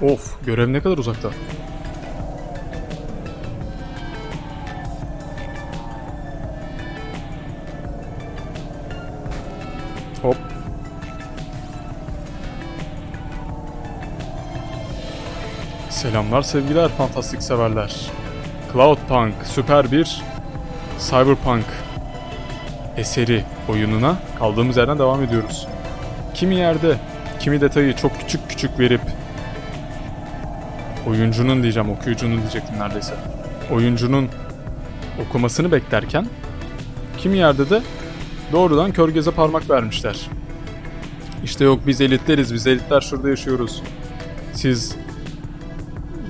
Of görev ne kadar uzakta. Hop. Selamlar sevgiler fantastik severler. Cloudpunk süper bir Cyberpunk eseri oyununa kaldığımız yerden devam ediyoruz. Kimi yerde, kimi detayı çok küçük küçük verip oyuncunun diyeceğim, okuyucunun diyecektim neredeyse. Oyuncunun okumasını beklerken kimi yerde de doğrudan kör göze parmak vermişler. İşte yok biz elitleriz, biz elitler şurada yaşıyoruz. Siz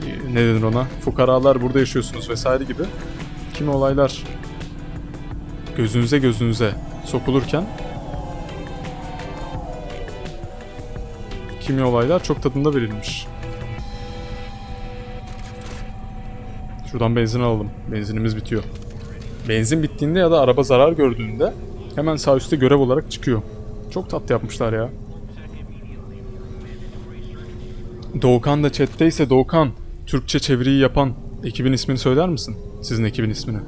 e, ne denir ona? Fukaralar burada yaşıyorsunuz vesaire gibi. Kimi olaylar gözünüze gözünüze sokulurken kimi olaylar çok tadında verilmiş. Şuradan benzin alalım. Benzinimiz bitiyor. Benzin bittiğinde ya da araba zarar gördüğünde hemen sağ üstte görev olarak çıkıyor. Çok tatlı yapmışlar ya. Doğukan da chatteyse Doğukan, Türkçe çeviriyi yapan ekibin ismini söyler misin? Sizin ekibin ismini.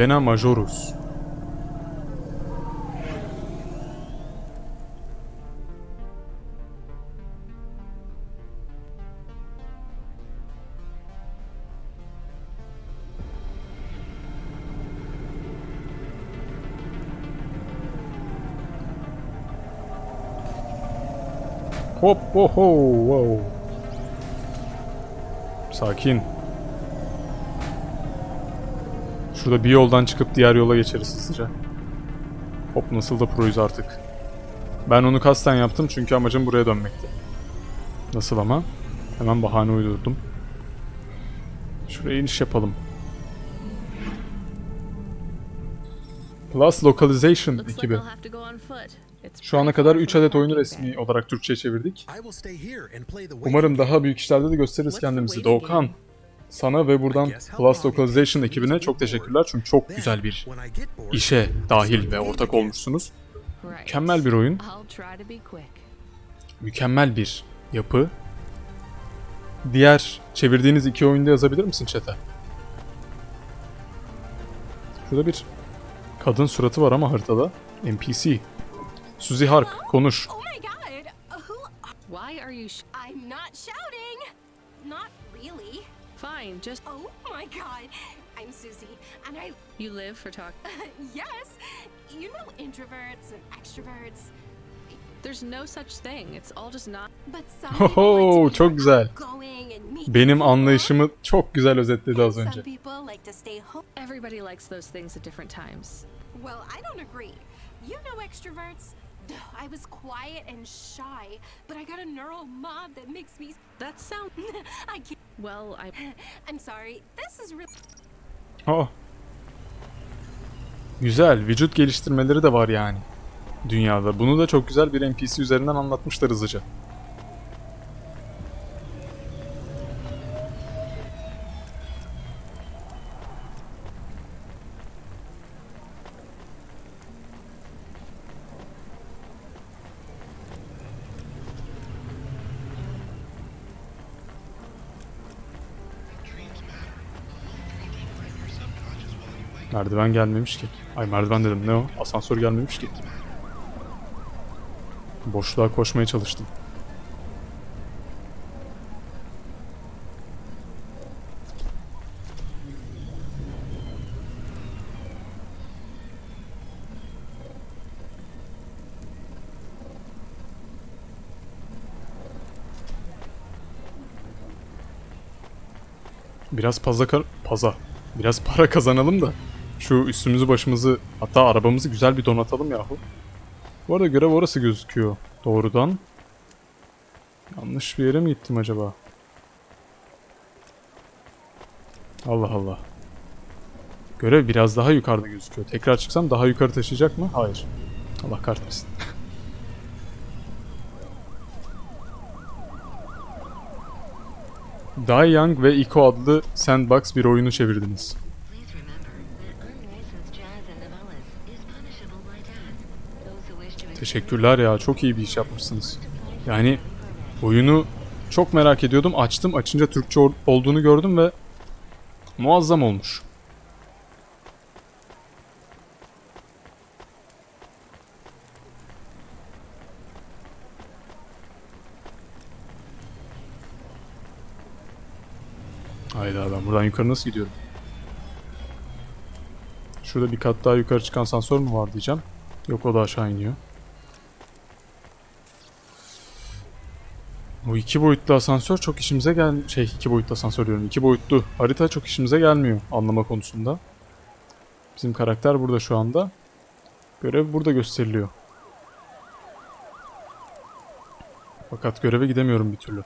Albena Majorus. Hop ho ho wow. Sakin. Şurada bir yoldan çıkıp diğer yola geçeriz hızlıca. Hop nasıl da proyuz artık. Ben onu kasten yaptım çünkü amacım buraya dönmekti. Nasıl ama? Hemen bahane uydurdum. Şuraya iniş yapalım. Plus Localization ekibi. Şu ana kadar far 3 from adet oyunu resmi olarak Türkçe'ye çevirdik. Umarım daha büyük işlerde de gösteririz kendimizi. Doğukan? Sana ve buradan Plus Localization ekibine çok teşekkürler çünkü çok güzel bir işe dahil ve ortak olmuşsunuz. Mükemmel bir oyun, mükemmel bir yapı. Diğer çevirdiğiniz iki oyunda yazabilir misin chat'e? Şurada bir kadın suratı var ama haritada. NPC. Suzy Hark, konuş. Oh? Why are you sh- I'm not shouting! Not really. Fine? Just Oh my god! I'm Susie, and I. you live for talk. yes! You know introverts and extroverts. There's no such thing. It's all just not. But some Ho people like to oh, çok güzel. outgoing and meet Benim anlayışımı çok güzel özetledi az önce. Some people like to stay home. Everybody likes those things at different times. Well, I don't agree. You know extroverts. I was quiet and shy, but I got a neural mod that makes me. That sound I can't. well. I I'm sorry. This is really. Aa. Güzel, vücut geliştirmeleri de var yani. Dünyada. Bunu da çok güzel bir NPC üzerinden anlatmışlar hızlıca. Merdiven gelmemiş ki. Ay merdiven dedim ne o? Asansör gelmemiş ki. Boşluğa koşmaya çalıştım. Biraz paza kar- paza. Biraz para kazanalım da şu üstümüzü başımızı hatta arabamızı güzel bir donatalım yahu. Bu arada görev orası gözüküyor. Doğrudan. Yanlış bir yere mi gittim acaba? Allah Allah. Görev biraz daha yukarıda gözüküyor. Tekrar çıksam daha yukarı taşıyacak mı? Hayır. Allah kahretmesin. Die Young ve Ico adlı sandbox bir oyunu çevirdiniz. Please remember that unlicensed jazz and novellas is punishable by death. Those who wish to Teşekkürler ya çok iyi bir iş yapmışsınız. Yani oyunu çok merak ediyordum. Açtım. Açınca Türkçe ol- olduğunu gördüm ve muazzam olmuş. Hayda ben buradan yukarı nasıl gidiyorum? Şurada bir kat daha yukarı çıkan asansör mü var diyeceğim. Yok o da aşağı iniyor. Bu iki boyutlu asansör çok işimize gel şey iki boyutlu asansör diyorum. iki boyutlu harita çok işimize gelmiyor anlama konusunda. Bizim karakter burada şu anda. Görev burada gösteriliyor. Fakat göreve gidemiyorum bir türlü.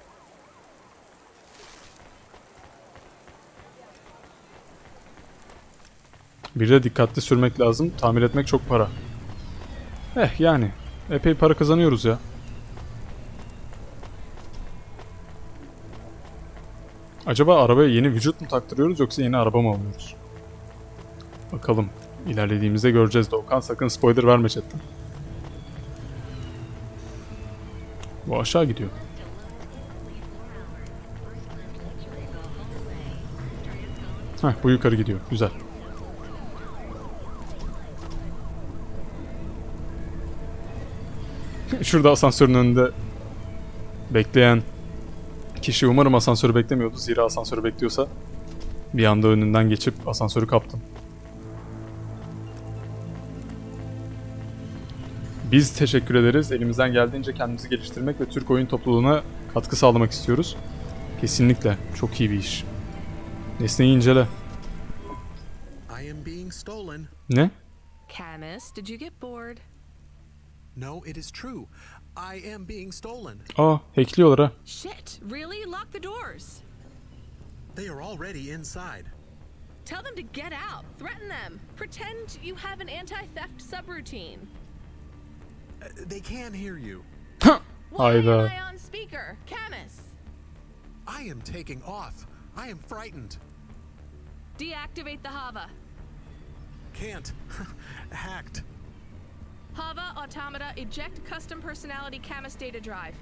Bir de dikkatli sürmek lazım. Tamir etmek çok para. Eh yani. Epey para kazanıyoruz ya. Acaba arabaya yeni vücut mu taktırıyoruz yoksa yeni araba mı alıyoruz? Bakalım. İlerlediğimizde göreceğiz de Okan sakın spoiler verme chatten. Bu aşağı gidiyor. Heh bu yukarı gidiyor. Güzel. Şurada asansörün önünde bekleyen kişi umarım asansörü beklemiyordu. Zira asansörü bekliyorsa bir anda önünden geçip asansörü kaptım. Biz teşekkür ederiz. Elimizden geldiğince kendimizi geliştirmek ve Türk oyun topluluğuna katkı sağlamak istiyoruz. Kesinlikle. Çok iyi bir iş. Nesneyi incele. I am being stolen. Ne? Camus, did you get bored? No, it is true. I am being stolen. Aa, hackliyorlar ha. Shit, really? Lock the doors. They are already inside. Tell them to get out. Threaten them. Pretend you have an anti-theft subroutine. Uh, they can hear you. Why Hayda. am I on speaker? Camus, I am taking off. I am frightened. deactivate the Hava. Can't. Hacked. Hava Automata eject custom personality Camus data drive.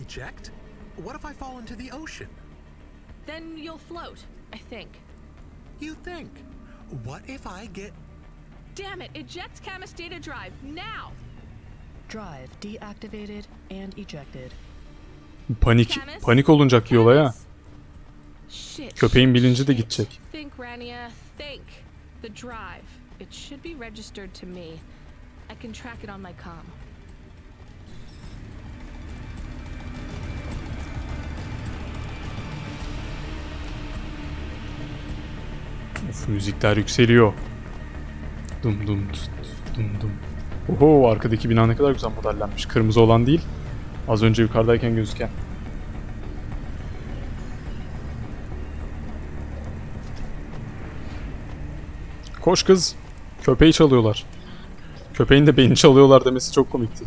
Eject? What if I fall into the ocean? Then you'll float, I think. You think? What if I get. Damn it, eject Camus data drive now! Drive deactivated and ejected. Panik, Camus? panik olunacak bir olay ha. Camus? Shit. Köpeğin shit, bilinci de gidecek. Think, Rania, think. The drive. It should be registered to me. I can track it on my com. Of, müzikler yükseliyor. Dum dum dum dum. Oho arkadaki bina ne kadar güzel modellenmiş. Kırmızı olan değil. Az önce yukarıdayken gözüken. Koş kız. Köpeği çalıyorlar. Köpeğin de beni çalıyorlar demesi çok komikti.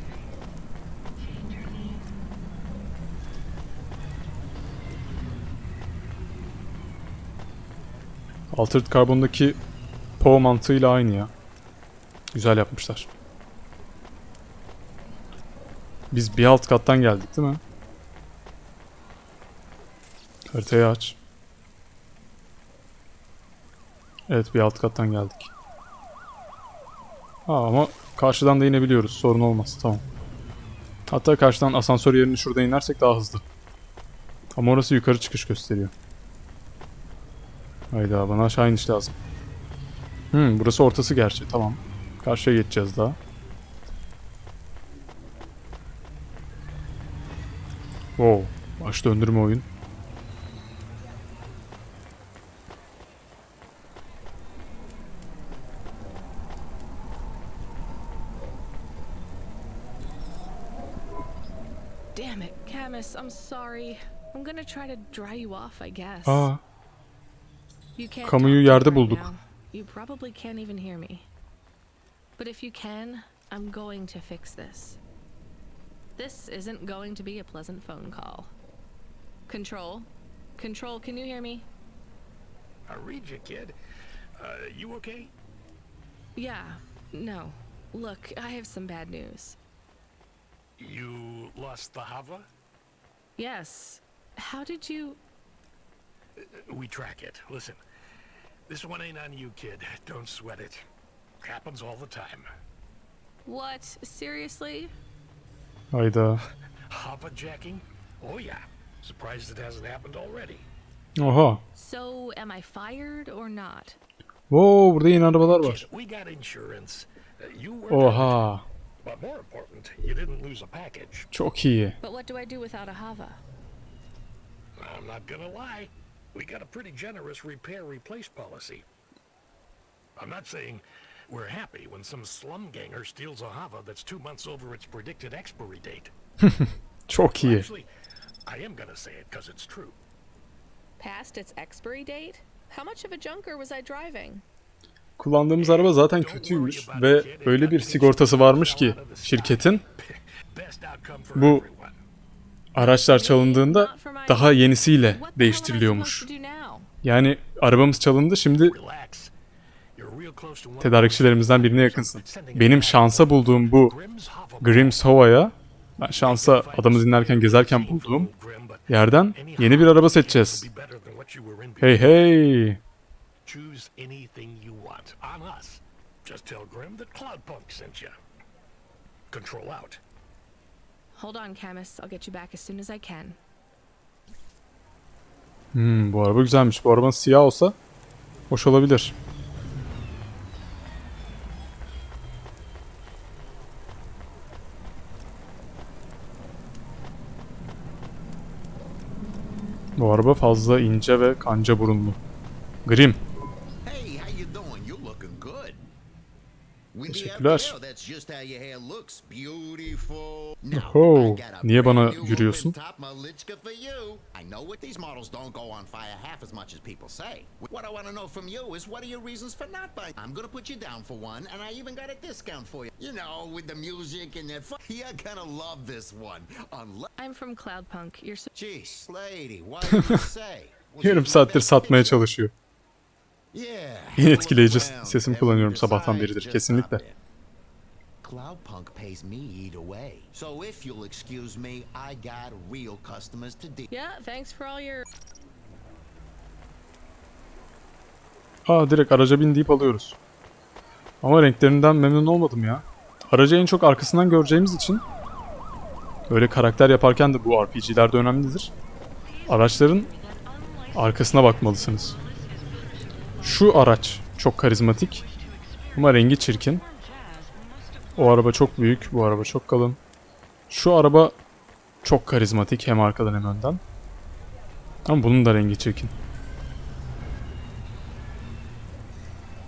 Altered Carbon'daki Poe mantığıyla aynı ya. Güzel yapmışlar. Biz bir alt kattan geldik değil mi? Haritayı aç. Evet bir alt kattan geldik. Ha ama karşıdan da inebiliyoruz. Sorun olmaz. Tamam. Hatta karşıdan asansör yerini şurada inersek daha hızlı. Ama orası yukarı çıkış gösteriyor. Hayda bana aşağı iniş lazım. Hmm, burası ortası gerçi. Tamam. Karşıya geçeceğiz daha. Wow. Baş döndürme oyun. Sorry. I'm gonna try to dry you off, I guess. Aa, You can't Kamuyu talk to yerde me right bulduk. now. You probably can't even hear me. But if you can, I'm going to fix this. This isn't going to be a pleasant phone call. Control, Control, can you hear me? I read you, kid. Uh, you okay? Yeah. No. Look, I have some bad news. You lost the Hava? Yes. How did you. We track it. Listen, this one ain't on you, kid. Don't sweat it. Happens all the time. What? Seriously? Hayda. Hava jacking? Oh yeah. Surprised it hasn't happened already. Oha. So, am I fired or not? Oo burada yeni arabalar var. Kid, we got insurance. Uh, you were Oha. But more important, you didn't lose a package. Çok iyi. But what do I do without a Hava? I'm not gonna lie. We got a pretty generous repair replace policy. I'm not saying we're happy when some slum ganger steals a Hava that's two months over its predicted expiry date. Çok iyi. Actually, I am gonna say it because it's true. Past its expiry date? How much of a junker was I driving? Kullandığımız araba zaten kötüymüş ve öyle bir sigortası varmış ki şirketin Bu araçlar çalındığında daha yenisiyle değiştiriliyormuş. Yani arabamız çalındı şimdi tedarikçilerimizden birine yakınsın. Benim şansa bulduğum bu Hova'ya ben şansa adamı dinlerken gezerken bulduğum yerden yeni bir araba seçeceğiz. Hey hey. Choose anything you want on us. Just tell Grim that Cloudpunk sent you. Control out. Hold on, Camus. I'll get you back as soon as I can. Hmm, bu araba güzelmiş. Bu arabanın siyah olsa hoş olabilir. Bu araba fazla ince ve kanca burunlu. Grim. Now, Oho, niye bana yürüyorsun? open-top Malichka for you. I know what these models don't go on fire half as much as people say. What I want to know from you is what are your reasons for not buying? I'm gonna put you down for one, and I even got a discount for you. You know, with the music and that. Fu- You're gonna love this one. Unless, I'm from Cloudpunk. You're so. jeez, lady, what did you say? Was Yarım saattir satmaya çalışıyor. Yeah. En etkileyici sesimi kullanıyorum sabahtan beridir, kesinlikle. Cloudpunk pays me either way. So if you'll excuse me, I got real customers to deal. Yeah, thanks for all your. Aa direkt araca bin deyip alıyoruz. Ama renklerinden memnun olmadım ya. Aracı en çok arkasından göreceğimiz için böyle karakter yaparken de bu RPG'lerde önemlidir. Araçların arkasına bakmalısınız. Şu araç çok karizmatik ama rengi çirkin. O araba çok büyük, bu araba çok kalın. Şu araba çok karizmatik hem arkadan hem önden. Ama bunun da rengi çirkin.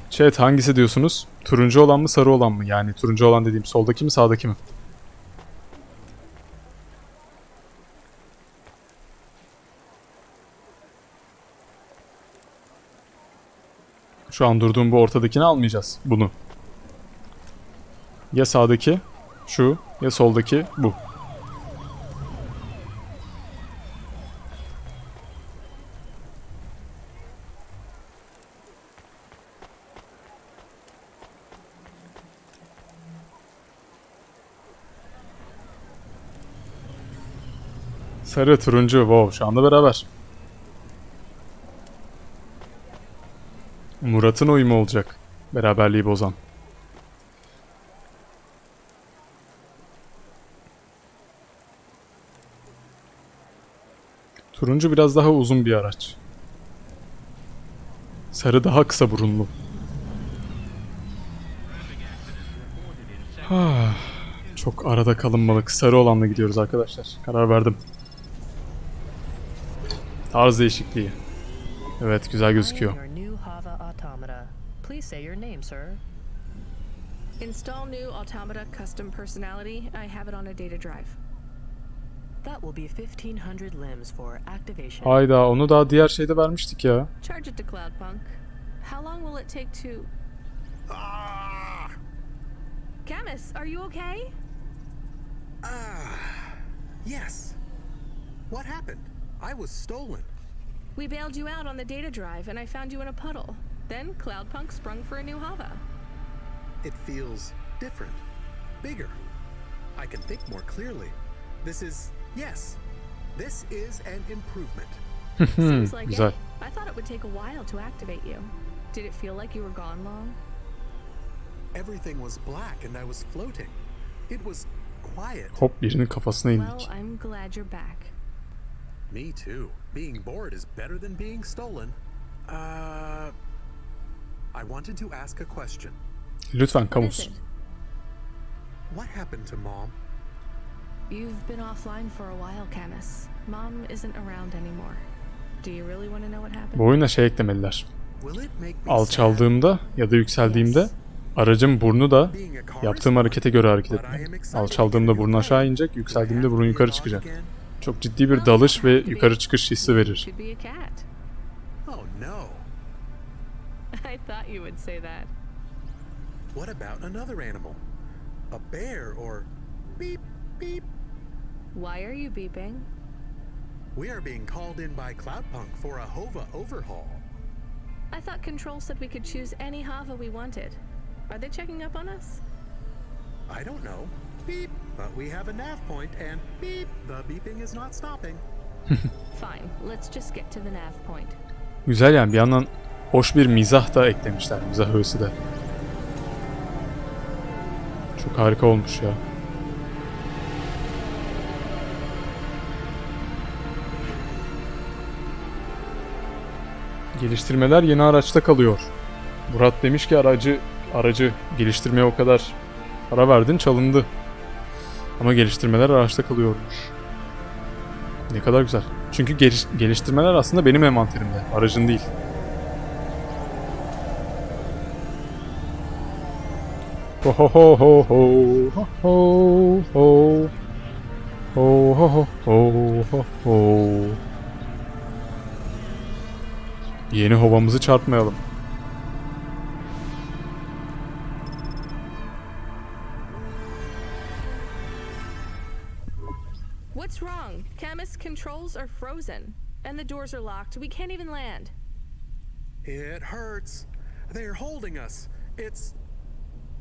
Chat hangisi diyorsunuz? Turuncu olan mı sarı olan mı? Yani turuncu olan dediğim soldaki mi sağdaki mi? Şu an durduğum bu ortadakini almayacağız. Bunu. Ya sağdaki şu ya soldaki bu. Sarı, turuncu. Wow, şu anda beraber. Murat'ın oyu mu olacak? Beraberliği bozan. Turuncu biraz daha uzun bir araç. Sarı daha kısa burunlu. Çok arada kalınmalık. Sarı olanla gidiyoruz arkadaşlar. Karar verdim. Tarz değişikliği. Evet güzel gözüküyor. Please say your name, sir. Install new automata custom personality. I have it on a data drive. That will be 1500 limbs for activation. Hayda onu daha diğer şeyde vermiştik ya. Charge it to Cloudpunk. How long will it take to. Ah! Camus, are you okay? Ah! Yes. What happened? I was stolen. We bailed you out on the data drive, and I found you in a puddle. Then Cloudpunk sprung for a new Hava. It feels different, bigger. I can think more clearly. This is, yes, this is an improvement. Seems like güzel. it. I thought it would take a while to activate you. Did it feel like you were gone long? Everything was black and I was floating. It was quiet. Hop birinin kafasına Well, indik. I'm glad you're back. Me too. Being bored is better than being stolen. Uh, I wanted to ask a question. Lütfen kamus. What happened to mom? You've been offline for a while, Camus. Mom isn't around anymore. Do you really want to know what happened? Bu oyuna şey eklemeliler. Alçaldığımda ya da yükseldiğimde aracın burnu da yaptığım harekete göre hareket etmeli. Alçaldığımda burun aşağı inecek, yükseldiğimde burun yukarı çıkacak. Çok ciddi bir dalış ve yukarı çıkış hissi verir. I thought you would say that. What about another animal? A bear or beep beep? Why are you beeping? We are being called in by Cloudpunk for a Hova overhaul. I thought Control said we could choose any Hava we wanted. Are they checking up on us? I don't know. Beep. But we have a nav point and beep. The beeping is not stopping. Fine, let's just get to the nav point. Güzel yani bir yandan hoş bir mizah da eklemişler. Mizah öğesi de. Çok harika olmuş ya. Geliştirmeler yeni araçta kalıyor. Murat demiş ki aracı aracı geliştirmeye o kadar para verdin çalındı. Ama geliştirmeler araçta kalıyormuş. Ne kadar güzel. Çünkü geliş- geliştirmeler aslında benim envanterimde, aracın değil. Ho ho ho ho ho ho ho ho ho ho ho ho ho Yeni havamızı çarpmayalım. What's wrong? Camus controls are frozen, and the doors are locked. We can't even land. It hurts. They're holding us. It's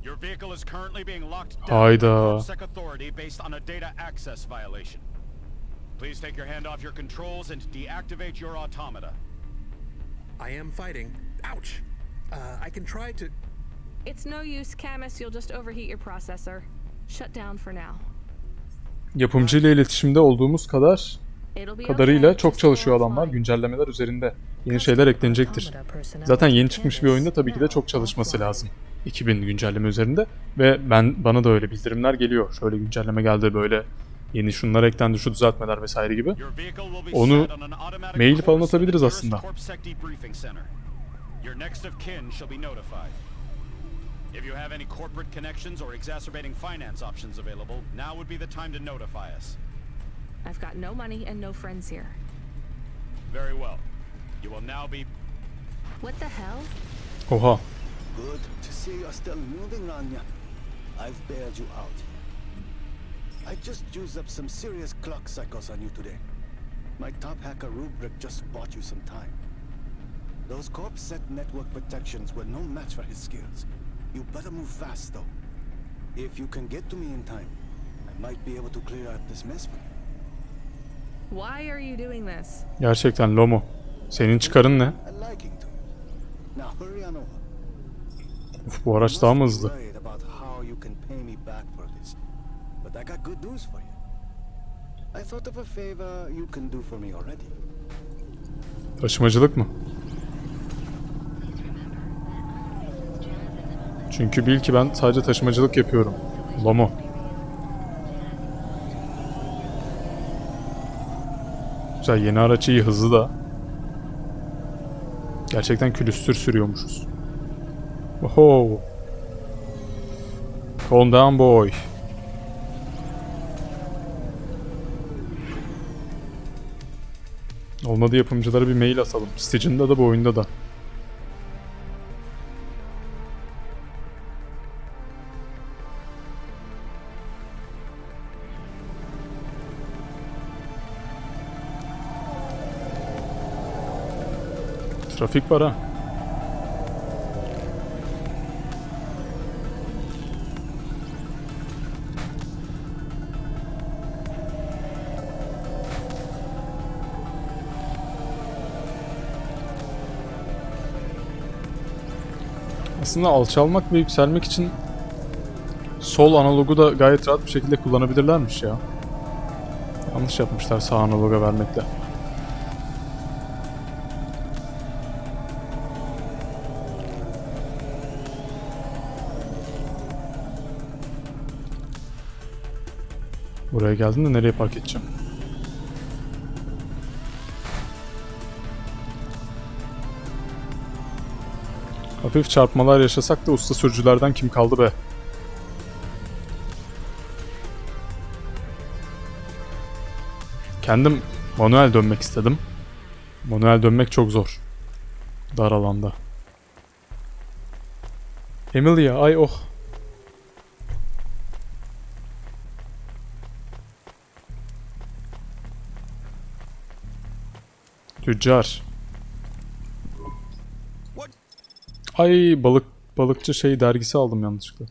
Your vehicle is currently being locked down by Sec Authority based on a data access violation. Please take your hand off your controls and deactivate your automata. I am fighting. Ouch. Uh, I can try to. It's no use, Camus. You'll just overheat your processor. Shut down for now. Yapımcıyla iletişimde olduğumuz kadar kadarıyla çok çalışıyor adamlar. Güncellemeler üzerinde. Yeni şeyler eklenecektir. Zaten yeni çıkmış bir oyunda tabii ki de çok çalışması lazım. 2000 güncelleme üzerinde ve ben bana da öyle bildirimler geliyor. Şöyle güncelleme geldi böyle yeni şunlar eklendi, şu düzeltmeler vesaire gibi. Onu mail falan atabiliriz aslında. If you have any corporate connections or exacerbating finance options available, now would be the time to notify us. I've got no money and no friends here. Very well. You will now be What the hell? Oha. Good to see you're still moving, Rania. I've bailed you out. I just used up some serious clock cycles on you today. My top hacker Rubric just bought you some time. Those corp set network protections were no match for his skills. You better move fast, though. If you can get to me in time, I might be able to clear out this mess for you. Gerçekten Lomo. Senin çıkarın ne? Uf, bu araç daha mı hızlı? Taşımacılık mı? Çünkü bil ki ben sadece taşımacılık yapıyorum. Lomo. Güzel yeni araç iyi hızlı da. Gerçekten külüstür sürüyormuşuz. Oho. Calm boy. Olmadı yapımcılara bir mail atalım. Stage'inde da bu oyunda da. Trafik var ha. Aslında alçalmak ve yükselmek için sol analogu da gayet rahat bir şekilde kullanabilirlermiş ya. Yanlış yapmışlar sağ analoga vermekle. Buraya geldim de nereye park edeceğim? Hafif çarpmalar yaşasak da usta sürücülerden kim kaldı be? Kendim manuel dönmek istedim. Manuel dönmek çok zor. Dar alanda. Emilia ay oh. Tüccar. Ay balık balıkçı şey dergisi aldım yanlışlıkla.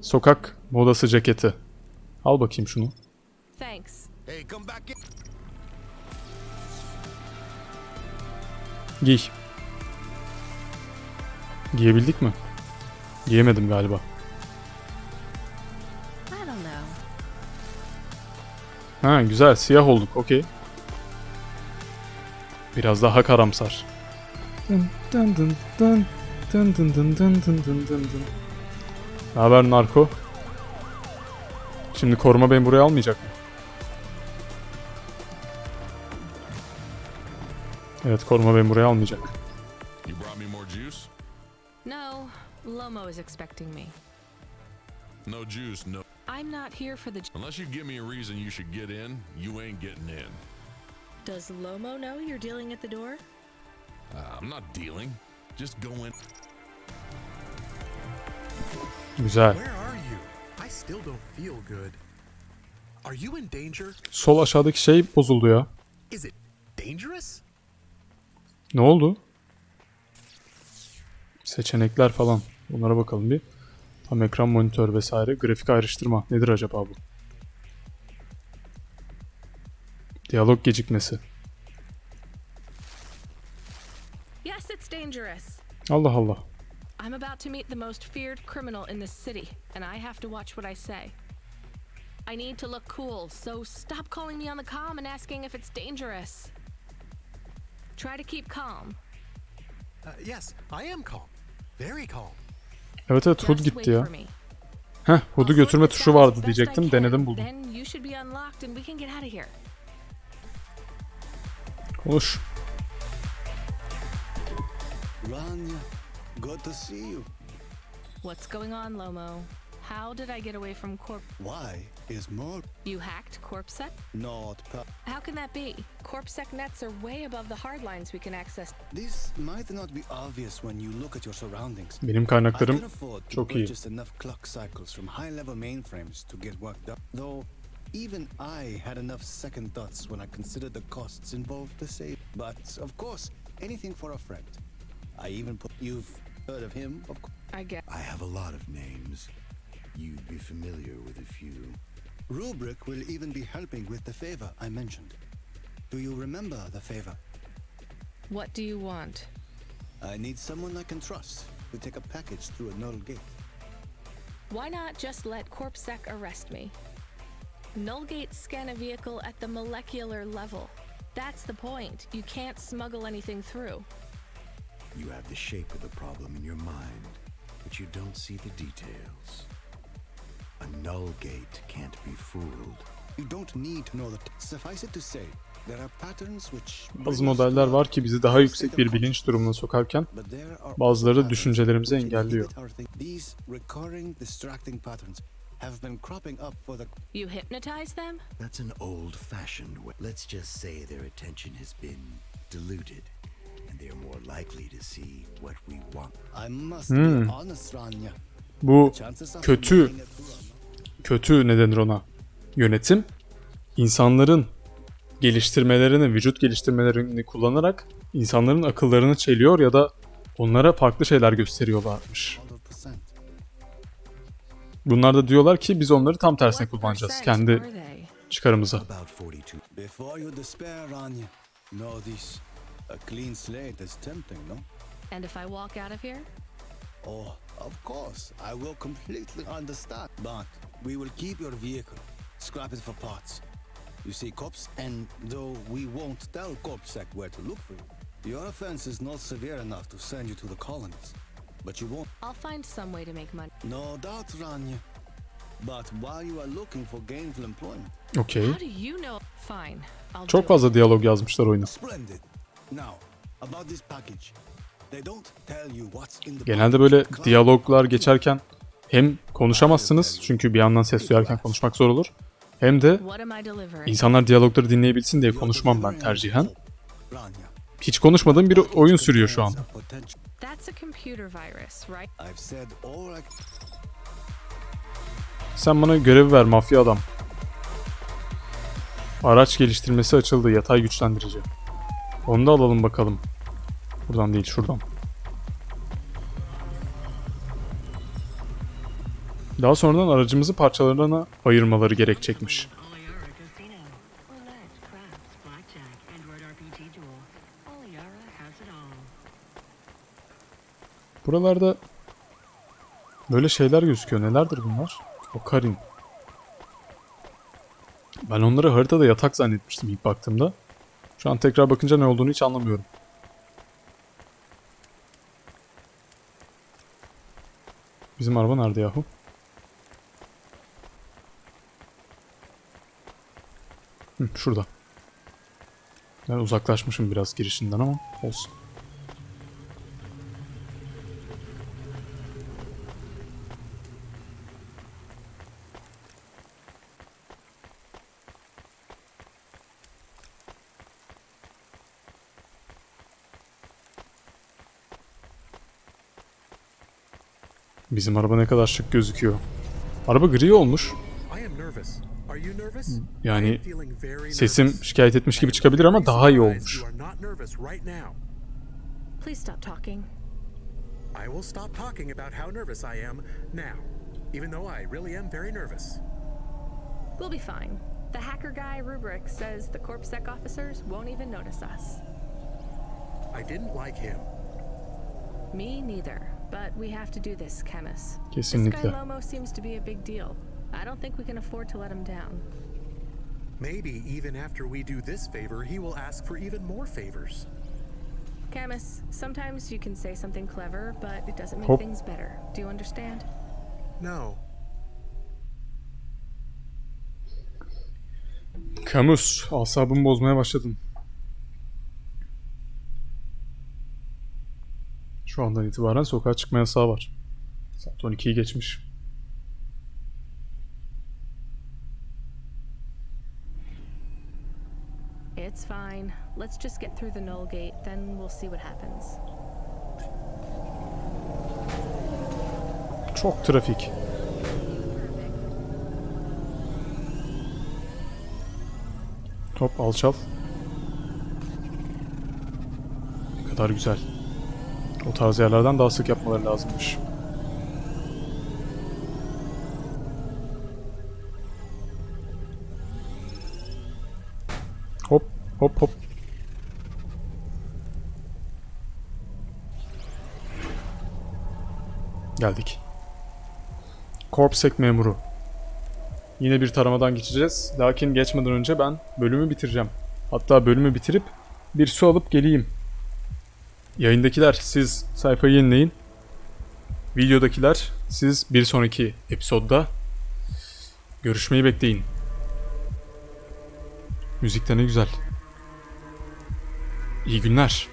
Sokak modası ceketi. Al bakayım şunu. Thanks. Hey, come back in. Giy. Giyebildik mi? Giyemedim galiba. I don't know. Ha güzel siyah olduk okey. Biraz daha karamsar. Dın dın dın dın dın dın dın dın dın dın dın dın. Ne haber narko? Şimdi koruma beni buraya almayacak mı? Evet koruma beni buraya almayacak. You brought me more juice? No, Lomo is expecting me. No juice, no. I'm not here for the. Unless you give me a reason you should get in, you ain't getting in. Does Lomo know you're dealing at the door? Uh, I'm not dealing. Just go in. Güzel. Where are you? I still don't feel good. Are you in danger? Sol aşağıdaki şey bozuldu ya. Is it dangerous? Ne oldu? Seçenekler falan. Bunlara bakalım bir. Tam ekran monitör vesaire. Grafik ayrıştırma. Nedir acaba bu? Diyalog gecikmesi. Yes, it's dangerous. Allah Allah. I'm about to meet the most feared criminal in this city, and I have to watch what I say. I need to look cool, so stop calling me on the comm and asking if it's dangerous. Try to keep calm. Uh, yes, I am calm. Very calm. Evet evet Just gitti ya. Heh sort götürme tuşu vardı diyecektim. Denedim buldum. Then you should be unlocked and we can get out of here. Konuş. Rania, good to see you. What's going on, Lomo? How did I get away from Corp? Why is more You hacked CorpSec? not pa- How can that be? CorpSec nets are way above the hard lines we can access. This might not be obvious when you look at your surroundings. Benim I kaynaklarım can çok iyi. purchase enough clock cycles from high-level mainframes to get work done. Though, even I had enough second thoughts when I considered the costs involved to save. But of course, anything for a friend. I even put. You've heard of him, of course. I get. I have a lot of names. You'd be familiar with a few. Rubric will even be helping with the favor I mentioned. Do you remember the favor? What do you want? I need someone I can trust to take a package through a null gate. Why not just let CorpSec arrest me? Nullgates scan a vehicle at the molecular level. That's the point. You can't smuggle anything through. You have the shape of the problem in your mind, but you don't see the details. A null gate can't be fooled. You don't need to know that. Suffice it to say, there are patterns which. Bazı modeller var ki bizi daha yüksek bir bilinç durumuna sokarken But there are bazıları düşüncelerimizi engelliyor. Have been cropping up for the You hypnotize them? That's an old fashioned way. Let's just say their attention has been diluted, and they are more likely to see what we want. I must Hmm. be honest, Rania. Bu kötü kötü ne denir ona? Yönetim insanların geliştirmelerini, vücut geliştirmelerini kullanarak insanların akıllarını çeliyor ya da onlara farklı şeyler gösteriyorlarmış. 100%. Bunlar da diyorlar ki biz onları tam tersine kullanacağız. Kendi çıkarımıza. About 42. Before you despair, Anya, know this. A clean slate is tempting, no? And if I walk out of here? Oh, of course. I will completely understand. But we will keep your vehicle. Scrap it for parts. You see, cops, and though we won't tell CorpSec where to look for you, your offense is not severe enough to send you to the colonies. But you won't. I'll find some way to make money. No doubt, Rania. But while you are looking for gainful employment, Okey. How do you know? Fine. I'll do Çok it. fazla diyalog yazmışlar oyuna. splendid. Now, about this package. They don't tell you what's in the Genelde böyle diyaloglar geçerken hem konuşamazsınız çünkü bir yandan ses duyarken konuşmak zor olur. Hem de What am I delivering? insanlar diyalogları dinleyebilsin diye konuşmam ben tercihen. Rania. Hiç konuşmadığım bir oyun sürüyor şu an. Sen bana görevi ver mafya adam. Araç geliştirmesi açıldı. Yatay güçlendirici. Onu da alalım bakalım. Buradan değil şuradan. Daha sonradan aracımızı parçalarına ayırmaları gerekecekmiş. Buralarda böyle şeyler gözüküyor. Nelerdir bunlar? Okarin. Ben onları haritada yatak zannetmiştim ilk baktığımda. Şu an tekrar bakınca ne olduğunu hiç anlamıyorum. Bizim araba nerede yahu? Hı, şurada. Ben uzaklaşmışım biraz girişinden ama olsun. Bizim araba ne kadar şık gözüküyor. Araba gri olmuş. Yani Sesim şikayet etmiş gibi çıkabilir ama daha iyi olmuş. You are not nervous right now. Please stop talking. I will stop talking about how nervous I am now, even though I really am very nervous. We'll be fine. The hacker guy, Rubric, says the CorpSec officers won't even notice us. I didn't like him. Me neither. But we have to do this, Chemis. This Kesinlikle. guy Lomo seems to be a big deal. I don't think we can afford to let him down. Maybe even after we do this favor, he will ask for even more favors. Camus, sometimes you can say something clever, but it doesn't make Hop. things better. Do you understand? No. Camus, asabımı bozmaya başladın. Şu andan itibaren sokağa çıkma yasağı var. Saat 12'yi geçmiş. It's fine. Let's just get through the Null Gate, then we'll see what happens. Çok trafik. Hop alçal. Ne kadar güzel. O tarz yerlerden daha sık yapmaları lazımmış. Hop hop hop. Geldik. Korpsek memuru. Yine bir taramadan geçeceğiz. Lakin geçmeden önce ben bölümü bitireceğim. Hatta bölümü bitirip bir su alıp geleyim. Yayındakiler siz sayfayı yenileyin. Videodakiler siz bir sonraki episodda görüşmeyi bekleyin. Müzik de ne güzel. İyi günler.